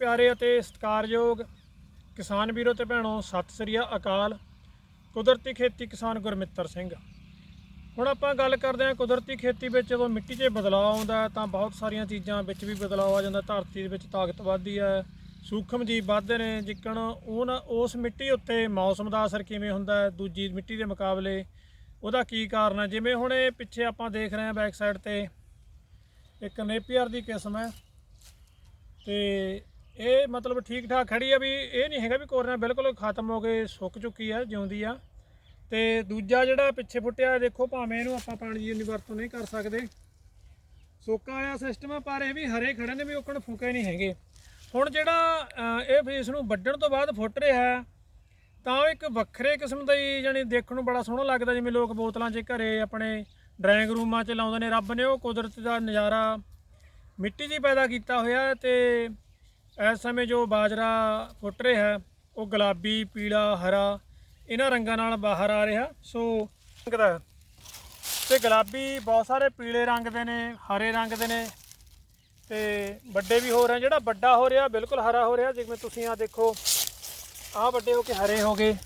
ਪਿਆਰੇ ਅਤੇ ਸਤਿਕਾਰਯੋਗ ਕਿਸਾਨ ਵੀਰੋ ਤੇ ਭੈਣੋ, ਸਤਿ ਸ੍ਰੀ ਅਕਾਲ। ਕੁਦਰਤੀ ਖੇਤੀ ਕਿਸਾਨ ਗੁਰਮਿੱਤਰ ਸਿੰਘ। ਹੁਣ ਆਪਾਂ ਗੱਲ ਕਰਦੇ ਹਾਂ ਕੁਦਰਤੀ ਖੇਤੀ ਵਿੱਚ ਜਦੋਂ ਮਿੱਟੀ 'ਚ ਬਦਲਾਅ ਆਉਂਦਾ ਤਾਂ ਬਹੁਤ ਸਾਰੀਆਂ ਚੀਜ਼ਾਂ ਵਿੱਚ ਵੀ ਬਦਲਾਅ ਆ ਜਾਂਦਾ। ਧਰਤੀ ਦੇ ਵਿੱਚ ਤਾਕਤ ਵੱਧਦੀ ਹੈ, ਸੂਖਮ ਜੀਵ ਵੱਧਦੇ ਨੇ, ਜਿੱਕਣ ਉਹ ਉਸ ਮਿੱਟੀ ਉੱਤੇ ਮੌਸਮ ਦਾ ਅਸਰ ਕਿਵੇਂ ਹੁੰਦਾ ਹੈ, ਦੂਜੀ ਮਿੱਟੀ ਦੇ ਮੁਕਾਬਲੇ ਉਹਦਾ ਕੀ ਕਾਰਨ ਹੈ? ਜਿਵੇਂ ਹੁਣ ਇਹ ਪਿੱਛੇ ਆਪਾਂ ਦੇਖ ਰਹੇ ਹਾਂ ਬੈਕ ਸਾਈਡ ਤੇ, ਇੱਕ ਨੇਪੀਅਰ ਦੀ ਕਿਸਮ ਹੈ ਤੇ ਇਹ ਮਤਲਬ ਠੀਕ ਠਾਕ ਖੜੀ ਆ ਵੀ ਇਹ ਨਹੀਂ ਹੈਗਾ ਵੀ ਕੋਰਨਾ ਬਿਲਕੁਲ ਖਤਮ ਹੋ ਕੇ ਸੁੱਕ ਚੁੱਕੀ ਆ, ਜਿਉਂਦੀ ਆ। ਤੇ ਦੂਜਾ ਜਿਹੜਾ ਪਿੱਛੇ ਫੁੱਟਿਆ, ਦੇਖੋ ਭਾਵੇਂ ਇਹਨੂੰ ਆਪਾਂ ਪਾਣੀ ਦੀ ਇੰਨੀ ਵਰਤੋਂ ਨਹੀਂ ਕਰ ਸਕਦੇ। ਸੋਕਾ ਵਾਲਾ ਸਿਸਟਮ ਆ, ਪਰ ਇਹ ਵੀ ਹਰੇ ਖੜੇ ਨੇ ਵੀ ਉਹਕਣ ਫੁਕੇ ਨਹੀਂ ਹੈਗੇ। ਹੁਣ ਜਿਹੜਾ ਇਹ ਫੇਸ ਨੂੰ ਵੱਢਣ ਤੋਂ ਬਾਅਦ ਫੁੱਟ ਰਿਹਾ, ਤਾਂ ਉਹ ਇੱਕ ਵੱਖਰੇ ਕਿਸਮ ਦਾ ਹੀ ਜਾਣੀ ਦੇਖਣ ਨੂੰ ਬੜਾ ਸੋਹਣਾ ਲੱਗਦਾ, ਜਿਵੇਂ ਲੋਕ ਬੋਤਲਾਂ 'ਚ ਘਰੇ ਆਪਣੇ ਡਰਾਇੰਗ ਰੂਮਾਂ 'ਚ ਲਾਉਂਦੇ ਨੇ, ਰੱਬ ਨੇ ਉਹ ਕੁਦਰਤ ਦਾ ਨਜ਼ਾਰਾ ਮਿੱਟੀ ਦੀ ਪੈਦਾ ਕੀਤਾ ਹੋਇਆ ਹੈ ਤੇ ਇਸ ਸਮੇਂ ਜੋ ਬਾਜਰਾ ਫੁੱਟ ਰਿਹਾ ਹੈ ਉਹ ਗੁਲਾਬੀ, ਪੀਲਾ, ਹਰਾ, ਇਹਨਾਂ ਰੰਗਾਂ ਨਾਲ ਬਾਹਰ ਆ ਰਿਹਾ। ਸੋ ਰੰਗ ਤੇ ਗੁਲਾਬੀ ਬਹੁਤ ਸਾਰੇ ਪੀਲੇ ਰੰਗ ਦੇ ਨੇ, ਹਰੇ ਰੰਗ ਦੇ ਨੇ। ਤੇ ਵੱਡੇ ਵੀ ਹੋ ਰਹੇ ਜਿਹੜਾ ਵੱਡਾ ਹੋ ਰਿਹਾ, ਬਿਲਕੁਲ ਹਰਾ ਹੋ ਰਿਹਾ। ਜਿਵੇਂ ਤੁਸੀਂ ਆ ਦੇਖੋ, ਆਹ ਵੱਡੇ ਹੋ ਕੇ ਹਰੇ ਹੋ ਗਏ।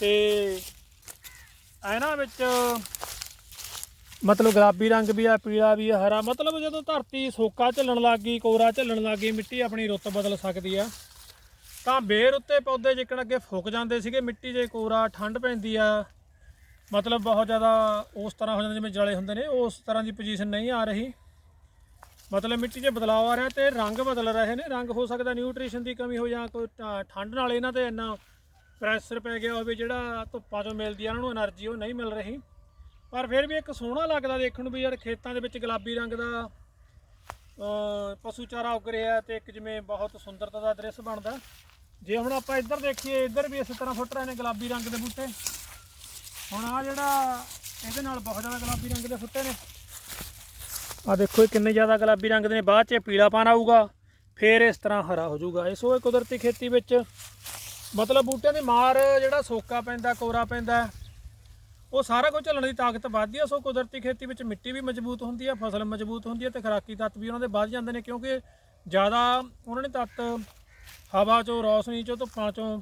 ਤੇ ਇਹਨਾਂ ਵਿੱਚ ਮਤਲਬ ਗੁਲਾਬੀ ਰੰਗ ਵੀ ਆ, ਪੀਲਾ ਵੀ ਆ, ਹਰਾ, ਮਤਲਬ ਜਦੋਂ ਧਰਤੀ ਸੋਕਾ ਝੱਲਣ ਲੱਗ ਗਈ, ਕੋਰਾ ਝੱਲਣ ਲੱਗ ਗਈ, ਮਿੱਟੀ ਆਪਣੀ ਰੁੱਤ ਬਦਲ ਸਕਦੀ ਆ। ਤਾਂ ਬੇਰ ਉੱਤੇ ਪੌਦੇ ਜਿੱਕਣ ਅੱਗੇ ਫੁੱਕ ਜਾਂਦੇ ਸੀਗੇ, ਮਿੱਟੀ ਜੇ ਕੋਰਾ ਠੰਡ ਪੈਂਦੀ ਆ, ਮਤਲਬ ਬਹੁਤ ਜ਼ਿਆਦਾ ਉਸ ਤਰ੍ਹਾਂ ਹੋ ਜਾਂਦੇ, ਜਿਵੇਂ ਜਲੇ ਹੁੰਦੇ ਨੇ, ਉਸ ਤਰ੍ਹਾਂ ਦੀ ਪੋਜੀਸ਼ਨ ਨਹੀਂ ਆ ਰਹੀ। ਮਤਲਬ ਮਿੱਟੀ 'ਚ ਬਦਲਾਅ ਆ ਰਿਹਾ ਤੇ ਰੰਗ ਬਦਲ ਰਹੇ ਨੇ, ਰੰਗ ਹੋ ਸਕਦਾ ਨਿਊਟ੍ਰੀਸ਼ਨ ਦੀ ਕਮੀ ਹੋ ਜਾਂ ਕੋਈ ਠੰਡ ਨਾਲ ਇਹਨਾਂ ਤੇ ਇੰਨਾ ਪ੍ਰੈਸ਼ਰ ਪੈ ਗਿਆ ਹੋਵੇ, ਜਿਹੜਾ ਧੁੱਪਾਂ ਤੋਂ ਮਿਲਦੀ ਆ, ਉਹਨਾਂ ਨੂੰ એનર્ਜੀ ਉਹ ਨਹੀਂ ਮਿਲ ਰਹੀ। ਪਰ ਫਿਰ ਵੀ ਇੱਕ ਸੋਹਣਾ ਲੱਗਦਾ ਦੇਖਣ ਨੂੰ ਵੀ ਯਾਰ ਖੇਤਾਂ ਦੇ ਵਿੱਚ ਗੁਲਾਬੀ ਰੰਗ ਦਾ ਪਸ਼ੂ ਚਾਰਾ ਉੱਗ ਰਿਹਾ ਤੇ ਇੱਕ ਜਿਵੇਂ ਬਹੁਤ ਸੁੰਦਰਤਾ ਦਾ ਦ੍ਰਿਸ਼ ਬਣਦਾ ਜੇ ਹੁਣ ਆਪਾਂ ਇੱਧਰ ਦੇਖੀਏ, ਇੱਧਰ ਵੀ ਇਸੇ ਤਰ੍ਹਾਂ ਫੁੱਟ ਰਹੇ ਨੇ ਗੁਲਾਬੀ ਰੰਗ ਦੇ ਬੂਟੇ। ਹੁਣ ਆ ਜਿਹੜਾ ਇਹਦੇ ਨਾਲ ਬਹੁਤ ਜ਼ਿਆਦਾ ਗੁਲਾਬੀ ਰੰਗ ਦੇ ਫੁੱਟੇ ਨੇ। ਆ ਦੇਖੋ ਕਿੰਨੇ ਜ਼ਿਆਦਾ ਗੁਲਾਬੀ ਰੰਗ ਦੇ ਨੇ। ਬਾਅਦ 'ਚ ਇਹ ਪੀਲਾਪਨ ਆਊਗਾ, ਫਿਰ ਇਸ ਤਰ੍ਹਾਂ ਹਰਾ ਹੋ ਜਾਊਗਾ। ਇਸ ਉਹ ਕੁਦਰਤੀ ਖੇਤੀ ਵਿੱਚ ਮਤਲਬ ਬੂਟਿਆਂ ਦੀ ਮਾਰ ਜਿਹੜਾ ਸੋਕਾ ਪੈਂਦਾ, ਕੋਰਾ ਪੈਂਦਾ ਉਹ ਸਾਰਾ ਕੁਝ ਝੱਲਣ ਦੀ ਤਾਕਤ ਵੱਧਦੀ ਆ, ਸੋ ਕੁਦਰਤੀ ਖੇਤੀ ਵਿੱਚ ਮਿੱਟੀ ਵੀ ਮਜ਼ਬੂਤ ਹੁੰਦੀ ਆ, ਫਸਲ ਮਜ਼ਬੂਤ ਹੁੰਦੀ ਆ ਤੇ ਖੁਰਾਕੀ ਤੱਤ ਵੀ ਉਹਨਾਂ ਦੇ ਵੱਧ ਜਾਂਦੇ ਨੇ ਕਿਉਂਕਿ ਜ਼ਿਆਦਾ ਉਹਨਾਂ ਨੇ ਤੱਤ ਹਵਾ ਚੋਂ, ਰੌਸ਼ਨੀ ਚੋਂ, ਧੁੱਪਾਂ ਚੋਂ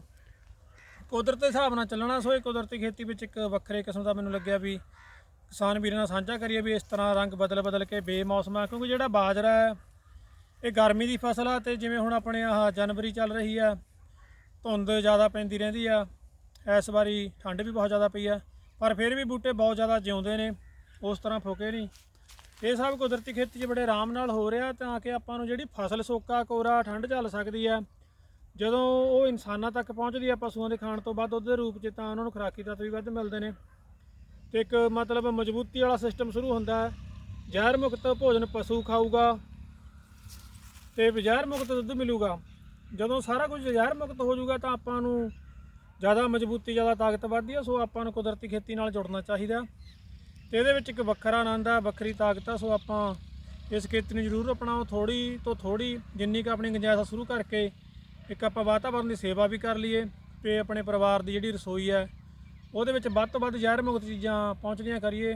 ਕੁਦਰਤ ਦੇ ਹਿਸਾਬ ਨਾਲ ਚੱਲਣਾ, ਸੋ ਇਹ ਕੁਦਰਤੀ ਖੇਤੀ ਵਿੱਚ ਇੱਕ ਵੱਖਰੇ ਕਿਸਮ ਦਾ ਮੈਨੂੰ ਲੱਗਿਆ ਵੀ ਕਿਸਾਨ ਵੀਰਾਂ ਨਾਲ ਸਾਂਝਾ ਕਰੀਏ ਵੀ ਇਸ ਤਰ੍ਹਾਂ ਰੰਗ ਬਦਲ ਬਦਲ ਕੇ ਬੇਮੌਸਮ ਆ, ਕਿਉਂਕਿ ਜਿਹੜਾ ਬਾਜਰਾ ਹੈ, ਇਹ ਗਰਮੀ ਦੀ ਫਸਲ ਆ ਤੇ ਜਿਵੇਂ ਹੁਣ ਆਪਣੇ ਆਹ ਜਨਵਰੀ ਚੱਲ ਰਹੀ ਆ, ਧੁੰਦ ਜ਼ਿਆਦਾ ਪੈਂਦੀ ਰਹਿੰਦੀ ਆ, ਇਸ ਵਾਰੀ ਠੰਡ ਵੀ ਬਹੁਤ ਜ਼ਿਆਦਾ ਪਈ ਆ ਪਰ ਫਿਰ ਵੀ ਬੂਟੇ ਬਹੁਤ ਜ਼ਿਆਦਾ ਜਿਉਂਦੇ ਨੇ, ਉਸ ਤਰ੍ਹਾਂ ਫੁਕੇ ਨਹੀਂ। ਇਹ ਸਭ ਕੁਦਰਤੀ ਖੇਤੀ 'ਚ ਬੜੇ ਆਰਾਮ ਨਾਲ ਹੋ ਰਿਹਾ ਤਾਂ ਕਿ ਆਪਾਂ ਨੂੰ ਜਿਹੜੀ ਫਸਲ ਸੋਕਾ, ਕੋਰਾ, ਠੰਡ ਝੱਲ ਸਕਦੀ ਹੈ। ਜਦੋਂ ਉਹ ਇਨਸਾਨਾਂ ਤੱਕ ਪਹੁੰਚਦੀ ਹੈ ਪਸ਼ੂਆਂ ਦੇ ਖਾਣ ਤੋਂ ਬਾਅਦ ਉਹਦੇ ਰੂਪ 'ਚ ਤਾਂ ਉਹਨਾਂ ਨੂੰ ਖੁਰਾਕੀ ਤੱਤ ਵੀ ਵੱਧ ਮਿਲਦੇ ਨੇ। ਤੇ ਇੱਕ ਮਤਲਬ ਮਜ਼ਬੂਤੀ ਵਾਲਾ ਸਿਸਟਮ ਸ਼ੁਰੂ ਹੁੰਦਾ ਹੈ, ਜ਼ਹਿਰ ਮੁਕਤ ਭੋਜਨ ਪਸ਼ੂ ਖਾਊਗਾ ਤੇ ਜ਼ਹਿਰ ਮੁਕਤ ਦੁੱਧ ਮਿਲੂਗਾ। ਜਦੋਂ ਸਾਰਾ ਕੁਝ ਜ਼ਹਿਰ ਮੁਕਤ ਹੋ ਜਾਊਗਾ ਤਾਂ ਆਪਾਂ ਨੂੰ ਜ਼ਿਆਦਾ ਮਜ਼ਬੂਤੀ, ਜ਼ਿਆਦਾ ਤਾਕਤ ਵੱਧਦੀ ਆ, ਸੋ ਆਪਾਂ ਨੂੰ ਕੁਦਰਤੀ ਖੇਤੀ ਨਾਲ ਜੁੜਨਾ ਚਾਹੀਦਾ। ਤੇ ਇਹਦੇ ਵਿੱਚ ਇੱਕ ਵੱਖਰਾ ਆਨੰਦ ਆ, ਵੱਖਰੀ ਤਾਕਤ ਆ, ਸੋ ਆਪਾਂ ਇਸ ਖੇਤੀ ਨੂੰ ਜ਼ਰੂਰ ਅਪਣਾਓ। ਥੋੜੀ ਤੋਂ ਥੋੜੀ ਜਿੰਨੀ ਕੁ ਆਪਣੀ ਗੁੰਜਾਇਸ਼ ਸ਼ੁਰੂ ਕਰਕੇ ਇੱਕ ਆਪਾਂ ਵਾਤਾਵਰਨ ਦੀ ਸੇਵਾ ਵੀ ਕਰ ਲਈਏ ਤੇ ਆਪਣੇ ਪਰਿਵਾਰ ਦੀ ਜਿਹੜੀ ਰਸੋਈ ਹੈ ਉਹਦੇ ਵਿੱਚ ਵੱਧ ਤੋਂ ਵੱਧ ਜ਼ਹਿਰ ਮੁਕਤ ਚੀਜ਼ਾਂ ਪਹੁੰਚਦੀਆਂ ਕਰੀਏ।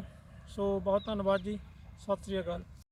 ਸੋ ਬਹੁਤ ਧੰਨਵਾਦ ਜੀ। ਸਤਿ ਸ੍ਰੀ ਅਕਾਲ।